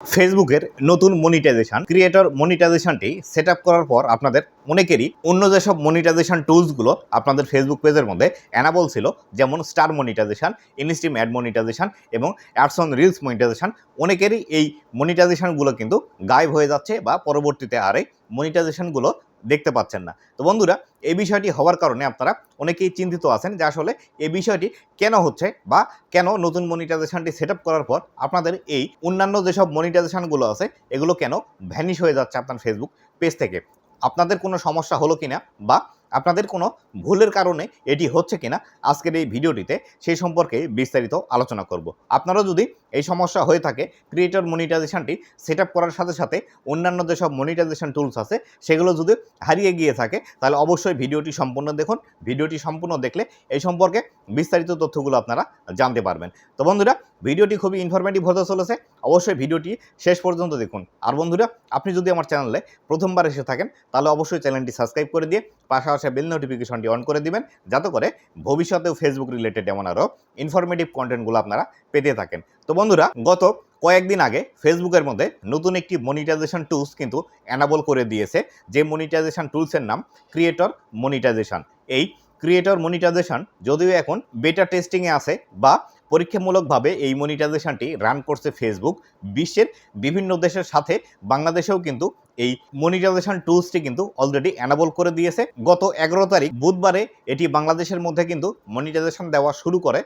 ফেসবুকের নতুন monetization creator মনিটাইজেশনটি set করার পর আপনাদের অনেকেরই অন্য যেসব মনিটাইজেশন টুলসগুলো আপনাদের ফেসবুক পেজের মধ্যে অ্যানাবল ছিল, যেমন star monetization instream ad monetization এবং অ্যাডসন রিলস মনিটাইজেশন অনেকেরই এই মনিটাইজেশনগুলো কিন্তু গায়েব হয়ে যাচ্ছে বা পরবর্তীতে আর এই মনিটাইজেশনগুলো দেখতে পাচ্ছেন না। তো বন্ধুরা, এই বিষয়টি হওয়ার কারণে আপনারা অনেকেই চিন্তিত আছেন যে আসলে এই বিষয়টি কেন হচ্ছে বা কেন নতুন মনিটাইজেশানটি সেট করার পর আপনাদের এই অন্যান্য যেসব মনিটাইজেশানগুলো আছে, এগুলো কেন ভ্যানিশ হয়ে যাচ্ছে আপনার ফেসবুক পেজ থেকে? আপনাদের কোনো সমস্যা হলো কিনা বা আপনাদের কোনো ভুলের কারণে এটি হচ্ছে কিনা আজকের এই ভিডিওটিতে সেই সম্পর্কে বিস্তারিত আলোচনা করব। আপনারও যদি এই সমস্যা হয়ে থাকে ক্রিয়েটর মনিটাইজেশানটি সেট করার সাথে সাথে অন্যান্য যেসব মনিটাইজেশান টুলস আছে, সেগুলো যদি হারিয়ে গিয়ে থাকে, তাহলে অবশ্যই ভিডিওটি সম্পূর্ণ দেখুন। ভিডিওটি সম্পূর্ণ দেখলে এই সম্পর্কে বিস্তারিত তথ্যগুলো আপনারা জানতে পারবেন। তো বন্ধুরা ভিডিওটি খুবই ইনফরমেটিভ হতে চলেছে। অবশ্যই ভিডিওটি শেষ পর্যন্ত দেখুন। আর বন্ধুরা, আপনি যদি আমার চ্যানেলে প্রথমবার এসে থাকেন, তাহলে অবশ্যই চ্যানেলটি সাবস্ক্রাইব করে দিয়ে পাশাপাশি বেল নোটিফিকেশনটি অন করে দিবেন, যাতে করে ভবিষ্যতেও ফেসবুক রিলেটেড এমন আরও ইনফরমেটিভ কন্টেন্টগুলো আপনারা পেতে থাকেন। তো বন্ধুরা, গত কয়েকদিন আগে ফেসবুকের মধ্যে নতুন একটি মনিটাইজেশন টুলস কিন্তু অ্যানাবল করে দিয়েছে, যে মনিটাইজেশন টুলসের নাম ক্রিয়েটর মনিটাইজেশন এই ক্রিয়েটর মনিটাইজেশন যদিও এখন বেটা টেস্টিংয়ে আছে বা পরীক্ষামূলকভাবে এই মনিটাইজেশনটি রান করছে ফেসবুক বিশ্বের বিভিন্ন দেশের সাথে, বাংলাদেশেও কিন্তু এই মনিটাইজেশন টুলসটি কিন্তু অলরেডি অ্যানাবল করে দিয়েছে। গত এগারো তারিখ বুধবারে এটি বাংলাদেশের মধ্যে কিন্তু মনিটাইজেশন দেওয়া শুরু করে।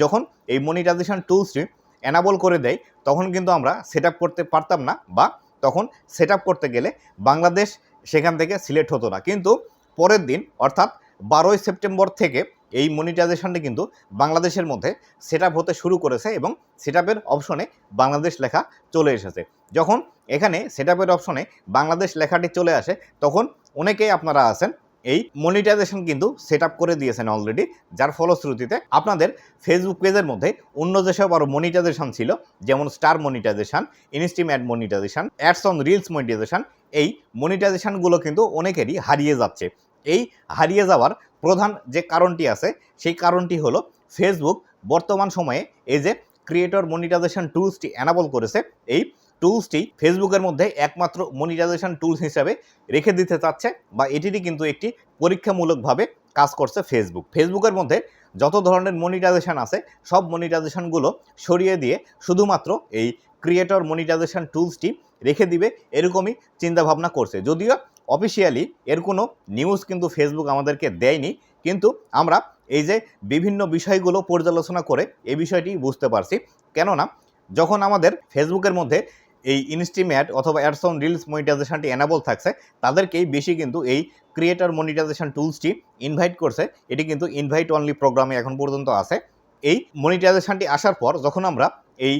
যখন এই মনিটাইজেশন টুলসটি অ্যানাবল করে দেয়, তখন কিন্তু আমরা সেট করতে পারতাম না বা তখন সেট করতে গেলে বাংলাদেশ সেখান থেকে সিলেক্ট হতো না। কিন্তু পরের দিন, অর্থাৎ বারোই সেপ্টেম্বর থেকে এই মনিটাইজেশনটি কিন্তু বাংলাদেশের মধ্যে সেট হতে শুরু করেছে এবং সেট অপশনে বাংলাদেশ লেখা চলে এসেছে। যখন এখানে সেট অপশনে বাংলাদেশ লেখাটি চলে আসে, তখন অনেকেই আপনারা আছেন, এই মনিটাইজেশন কিন্তু সেট করে দিয়েছেন অলরেডি যার ফলশ্রুতিতে আপনাদের ফেসবুক পেজের মধ্যে অন্য যেসব আরও মনিটাইজেশন ছিল, যেমন star monetization instream ad monetization ads on reels monetization এই মনিটাইজেশনগুলো কিন্তু অনেকেরই হারিয়ে যাচ্ছে। এই হারিয়ে যাওয়ার প্রধান যে কারণটি আছে, সেই কারণটি হলো ফেসবুক বর্তমান সময়ে এই যে ক্রিয়েটর মনিটাইজেশন টুলসটি অ্যানাবল করেছে, এই টুলসটি ফেসবুকের মধ্যে একমাত্র মনিটাইজেশন টুলস হিসাবে রেখে দিতে চাচ্ছে বা এটিরই কিন্তু একটি পরীক্ষামূলকভাবে কাজ করছে ফেসবুক ফেসবুকের মধ্যে যত ধরনের মনিটাইজেশন আছে, সব মনিটাইজেশনগুলো সরিয়ে দিয়ে শুধুমাত্র এই ক্রিয়েটর মনিটাইজেশন টুলসটি রেখে দিবে, এরকমই চিন্তাভাবনা করছে। যদিও অফিসিয়ালি এর কোনো নিউজ কিন্তু ফেসবুক আমাদেরকে দেয়নি। কিন্তু আমরা এই যে বিভিন্ন বিষয়গুলো পর্যালোচনা করে এই বিষয়টি বুঝতে পারছি। কেননা, যখন আমাদের ফেসবুকের মধ্যে এই ইনস্টিম্যাট অথবা অ্যাডসন রিলস মনিটাইজেশনটি অ্যানাবল থাকছে, তাদেরকেই বেশি কিন্তু এই ক্রিয়েটার মনিটাইজেশন টুলসটি ইনভাইট করছে। এটি কিন্তু ইনভাইট অনলি প্রোগ্রামে এখন পর্যন্ত আছে। এই মনিটাইজেশনটি আসার পর, যখন আমরা এই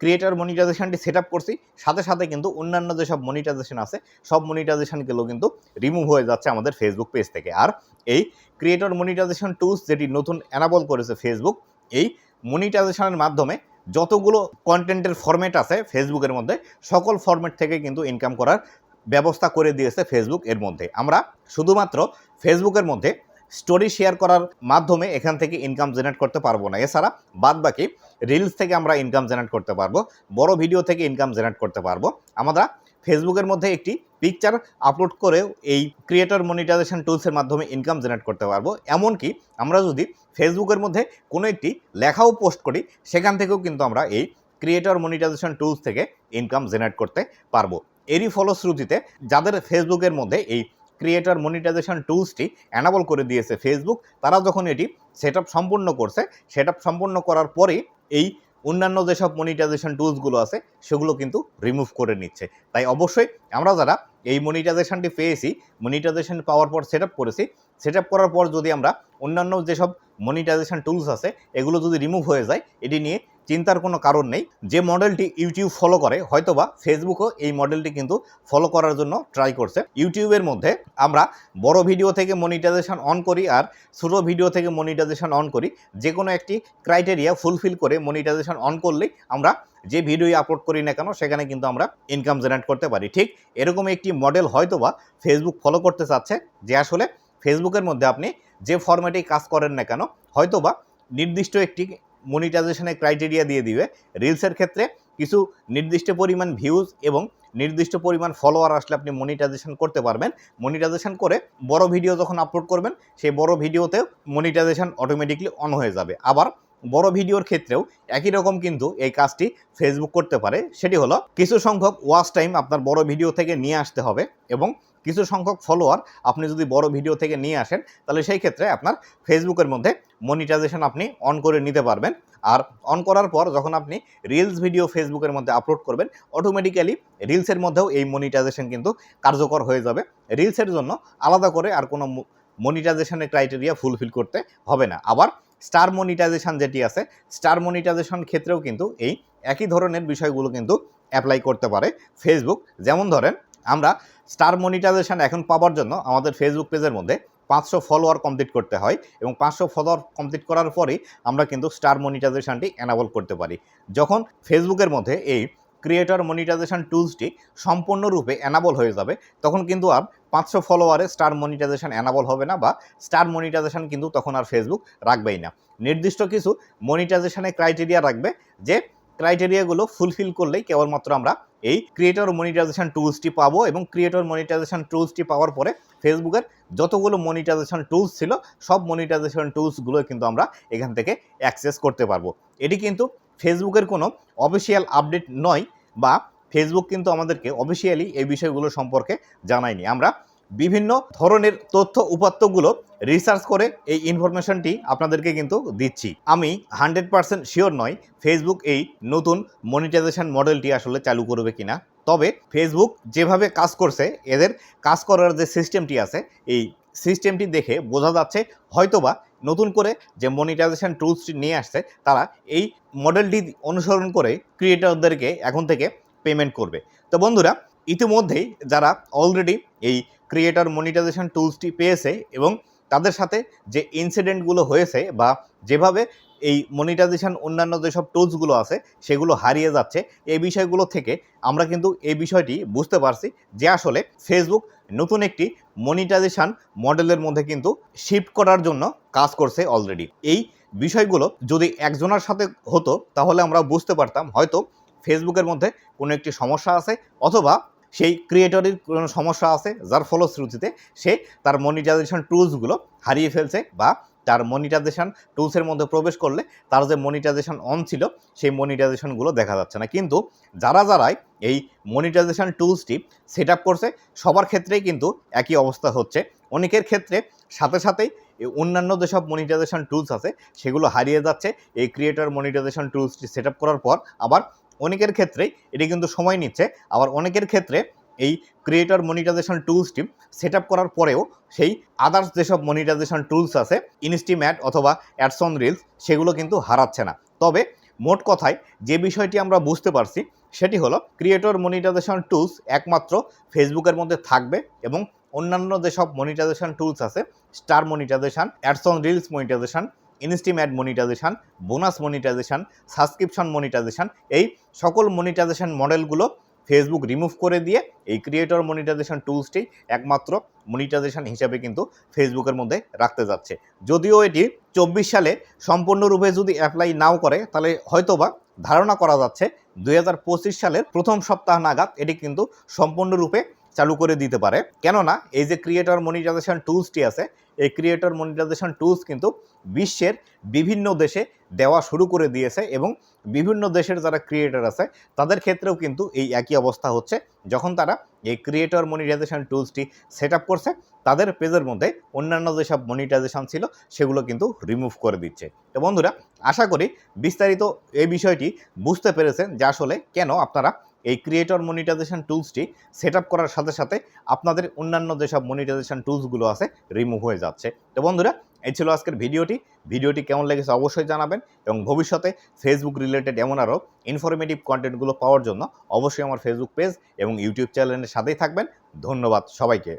ক্রিয়েটর মনিটাইজেশনটি সেট আপ করছি। সাথে সাথে কিন্তু অন্যান্য যেসব মনিটাইজেশন আছে, সব মনিটাইজেশনগুলো কিন্তু রিমুভ হয়ে যাচ্ছে আমাদের ফেসবুক পেজ থেকে। আর এই ক্রিয়েটর মনিটাইজেশন টুলস যেটি নতুন অ্যানাবল করেছে ফেসবুক এই মনিটাইজেশনের মাধ্যমে যতগুলো কন্টেন্টের ফরম্যাট আছে ফেসবুকের মধ্যে, সকল ফরম্যাট থেকে কিন্তু ইনকাম করার ব্যবস্থা করে দিয়েছে ফেসবুক এর মধ্যে। আমরা শুধুমাত্র ফেসবুকের মধ্যে স্টোরি শেয়ার করার মাধ্যমে এখান থেকে ইনকাম জেনারেট করতে পারব না। এছাড়া বাদ বাকি রিলস থেকে আমরা ইনকাম জেনারেট করতে পারব, বড় ভিডিও থেকে ইনকাম জেনারেট করতে পারব। আমরা ফেসবুকের মধ্যে একটি পিকচার আপলোড করেও এই ক্রিয়েটর মনিটাইজেশন টুলসের মাধ্যমে ইনকাম জেনারেট করতে পারব। এমনকি আমরা যদি ফেসবুকের মধ্যে কোনো একটি লেখাও পোস্ট করি, সেখান থেকেও কিন্তু আমরা এই ক্রিয়েটর মনিটাইজেশন টুলস থেকে ইনকাম জেনারেট করতে পারব। এরই ফলশ্রুতিতে যাদের ফেসবুকের মধ্যে এই ক্রিয়েটর মনিটাইজেশন টুলসটি অ্যানাবল করে দিয়েছে ফেসবুক তারা যখন এটি সেট সম্পূর্ণ করছে সেট সম্পূর্ণ করার পরে এই অন্যান্য যেসব মনিটাইজেশন টুলসগুলো আছে, সেগুলো কিন্তু রিমুভ করে নিচ্ছে। তাই অবশ্যই আমরা যারা এই মনিটাইজেশনটি পেয়েছি মনিটাইজেশন পাওয়ার পর সেট করেছি সেট করার পর যদি আমরা অন্যান্য যেসব মনিটাইজেশন টুলস আছে, এগুলো যদি রিমুভ হয়ে যায়, এটি নিয়ে চিন্তার কোনো কারণ নেই। যে মডেলটি ইউটিউব ফলো করে, হয়তোবা ফেসবুকও এই মডেলটি কিন্তু ফলো করার জন্য ট্রাই করছে। ইউটিউবের মধ্যে আমরা বড় ভিডিও থেকে মনিটাইজেশন অন করি আর ছোটো ভিডিও থেকে মনিটাইজেশন অন করি। যে কোনো একটি ক্রাইটেরিয়া ফুলফিল করে মনিটাইজেশন অন করলেই আমরা যে ভিডিও আপলোড করি না কেন, সেখানে কিন্তু আমরা ইনকাম জেনারেট করতে পারি। ঠিক এরকম একটি মডেল হয়তোবা ফেসবুক ফলো করতে চাচ্ছে, যে আসলে ফেসবুকের মধ্যে আপনি যে ফরম্যাটেই কাজ করেন না কেন, হয়তোবা নির্দিষ্ট একটি মনিটাইজেশনের ক্রাইটেরিয়া দিয়ে দিবে। রিলসের ক্ষেত্রে কিছু নির্দিষ্ট পরিমাণ ভিউজ এবং নির্দিষ্ট পরিমাণ ফলোয়ার আসলে আপনি মনিটাইজেশন করতে পারবেন। মনিটাইজেশন করে বড় ভিডিও যখন আপলোড করবেন, সেই বড় ভিডিওতেও মনিটাইজেশন অটোমেটিকলি অন হয়ে যাবে। আবার বড় ভিডিওর ক্ষেত্রেও একই রকম কিন্তু এই কাজটি ফেসবুক করতে পারে। সেটি হলো কিছু সংখ্যক ওয়াচ টাইম আপনার বড় ভিডিও থেকে নিয়ে আসতে হবে এবং কিছু সংখ্যক ফলোয়ার আপনি যদি বড় ভিডিও থেকে নিয়ে আসেন, তাহলে সেই ক্ষেত্রে আপনার ফেসবুকের মধ্যে মনিটাইজেশন আপনি অন করে নিতে পারবেন। আর অন করার পর যখন আপনি রিলস ভিডিও ফেসবুকের মধ্যে আপলোড করবেন অটোমেটিক্যালি রিলসের মধ্যেও এই মনিটাইজেশন কিন্তু কার্যকর হয়ে যাবে। রিলসের জন্য আলাদা করে আর কোনো মনিটাইজেশনের ক্রাইটেরিয়া ফুলফিল করতে হবে না। আবার স্টার মনিটাইজেশন যেটি আছে স্টার মনিটাইজেশন ক্ষেত্রেও কিন্তু এই একই ধরনের বিষয়গুলো কিন্তু অ্যাপ্লাই করতে পারে ফেসবুক যেমন ধরেন আমরা স্টার মনিটাইজেশন এখন পাওয়ার জন্য আমাদের ফেসবুক পেজের মধ্যে পাঁচশো ফলোয়ার কমপ্লিট করতে হয় এবং পাঁচশো ফলোয়ার কমপ্লিট করার পরেই আমরা কিন্তু স্টার মনিটাইজেশনটি অ্যানাবল করতে পারি। যখন ফেসবুকের মধ্যে এই ক্রিয়েটর মনিটাইজেশন টুলসটি সম্পূর্ণরূপে অ্যানাবল হয়ে যাবে, তখন কিন্তু আর পাঁচশো ফলোয়ারে স্টার মনিটাইজেশন অ্যানাবল হবে না বা স্টার মনিটাইজেশন কিন্তু তখন আর ফেসবুক রাখবেই না। নির্দিষ্ট কিছু মনিটাইজেশনের ক্রাইটেরিয়া রাখবে যে ক্রাইটেরিয়াগুলো ফুলফিল করলেই কেবলমাত্র আমরা এই ক্রিয়েটর মনিটাইজেশন টুলসটি পাবো এবং ক্রিয়েটর মনিটাইজেশন টুলসটি পাওয়ার পরে ফেসবুকের যতগুলো মনিটাইজেশন টুলস ছিল, সব মনিটাইজেশন টুলসগুলো কিন্তু আমরা এখান থেকে অ্যাক্সেস করতে পারব। এটি কিন্তু ফেসবুকের কোনো অফিসিয়াল আপডেট নয় বা ফেসবুক কিন্তু আমাদেরকে অফিসিয়ালি এই বিষয়গুলো সম্পর্কে জানায়নি। আমরা বিভিন্ন ধরনের তথ্য উপাত্তগুলো রিসার্চ করে এই ইনফরমেশনটি আপনাদেরকে কিন্তু দিচ্ছি। আমি হান্ড্রেড পার্সেন্ট শিওর নয় ফেসবুক এই নতুন মনিটাইজেশন মডেলটি আসলে চালু করবে কিনা। তবে ফেসবুক যেভাবে কাজ করছে, এদের কাজ করার যে সিস্টেমটি আছে, এই সিস্টেমটি দেখে বোঝা যাচ্ছে হয়তোবা নতুন করে যে মনিটাইজেশন টুলসটি নিয়ে আসছে, তারা এই মডেলটি অনুসরণ করে ক্রিয়েটরদেরকে এখন থেকে পেমেন্ট করবে। তো বন্ধুরা ইতিমধ্যেই যারা অলরেডি এই ক্রিয়েটর মনিটাইজেশন টুলসটি পেয়েছে এবং তাদের সাথে যে ইনসিডেন্টগুলো হয়েছে বা যেভাবে এই মনিটাইজেশন অন্যান্য যেসব টুলসগুলো আছে সেগুলো হারিয়ে যাচ্ছে, এই বিষয়গুলো থেকে আমরা কিন্তু এই বিষয়টি বুঝতে পারছি যে আসলে ফেসবুক নতুন একটি মনিটাইজেশন মডেলের মধ্যে কিন্তু শিফট করার জন্য কাজ করছে অলরেডি এই বিষয়গুলো যদি একজনের সাথে হতো তাহলে আমরা বুঝতে পারতাম হয়তো ফেসবুকের মধ্যে কোনো একটি সমস্যা আছে অথবা সেই ক্রিয়েটরের কোনো সমস্যা আছে, যার ফলশ্রুতিতে সে তার মনিটাইজেশন টুলসগুলো হারিয়ে ফেলছে বা তার মনিটাইজেশন টুলসের মধ্যে প্রবেশ করলে তার যে মনিটাইজেশন অন ছিল, সেই মনিটাইজেশনগুলো দেখা যাচ্ছে না। কিন্তু যারা যারাই এই মনিটাইজেশন টুলসটি সেট আপ করছে, সবার ক্ষেত্রেই কিন্তু একই অবস্থা হচ্ছে। অনেকের ক্ষেত্রে সাথে সাথেই অন্যান্য যেসব মনিটাইজেশন টুলস আছে, সেগুলো হারিয়ে যাচ্ছে। এই ক্রিয়েটর মনিটাইজেশন টুলসটি সেট করার পর আবার অনেকের ক্ষেত্রেই এটি কিন্তু সময় নিচ্ছে। আবার অনেকের ক্ষেত্রে এই ক্রিয়েটর মনিটাইজেশন টুলসটি সেট আপ করার পরেও সেই আদার্স যেসব মনিটাইজেশন টুলস আছে ইনস্টিম্যাট অথবা অ্যাডসন রিলস সেগুলো কিন্তু হারাচ্ছে না। তবে মোট কথায় যে বিষয়টি আমরা বুঝতে পারছি, সেটি হলো ক্রিয়েটর মনিটাইজেশন টুলস একমাত্র ফেসবুকের মধ্যে থাকবে এবং অন্যান্য যেসব মনিটাইজেশন টুলস আছে star monetization ads on reels monetization instream ad monetization, bonus monetization, subscription monetization, এই সকল মনিটাইজেশান মডেলগুলো ফেসবুক রিমুভ করে দিয়ে এই ক্রিয়েটর মনিটাইজেশন টুলসটি একমাত্র মনিটাইজেশন হিসাবে কিন্তু ফেসবুকের মধ্যে রাখতে যাচ্ছে। যদিও এটি চব্বিশ সালে সম্পূর্ণরূপে যদি অ্যাপ্লাই নাও করে, তাহলে হয়তোবা ধারণা করা যাচ্ছে দু হাজার পঁচিশ সালের প্রথম সপ্তাহ নাগাদ এটি কিন্তু সম্পূর্ণরূপে চালু করে দিতে পারে। কেননা, এই যে ক্রিয়েটর মনিটাইজেশন টুলসটি আছে, এই ক্রিয়েটর মনিটাইজেশন টুলস কিন্তু বিশ্বের বিভিন্ন দেশে দেওয়া শুরু করে দিয়েছে এবং বিভিন্ন দেশের যারা ক্রিয়েটর আছে, তাদের ক্ষেত্রেও কিন্তু এই একই অবস্থা হচ্ছে। যখন তারা এই ক্রিয়েটর মনিটাইজেশন টুলসটি সেট আপ করছে, তাদের পেজের মধ্যে অন্যান্য যেসব মনিটাইজেশন ছিল, সেগুলো কিন্তু রিমুভ করে দিচ্ছে। তো বন্ধুরা, আশা করি বিস্তারিত এই বিষয়টি বুঝতে পেরেছেন যে আসলে কেন আপনারা এই ক্রিয়েটর মনিটাইজেশন টুলসটি সেট আপ করার সাথে সাথে আপনাদের অন্যান্য যেসব মনিটাইজেশন টুলসগুলো আছে রিমুভ হয়ে যাচ্ছে। তো বন্ধুরা, এই ছিল আজকের ভিডিওটি। ভিডিওটি কেমন লেগেছে অবশ্যই জানাবেন এবং ভবিষ্যতে ফেসবুক রিলেটেড এমন আরও ইনফরমেটিভ কন্টেন্টগুলো পাওয়ার জন্য অবশ্যই আমার ফেসবুক পেজ এবং ইউটিউব চ্যানেলের সাথেই থাকবেন। ধন্যবাদ সবাইকে।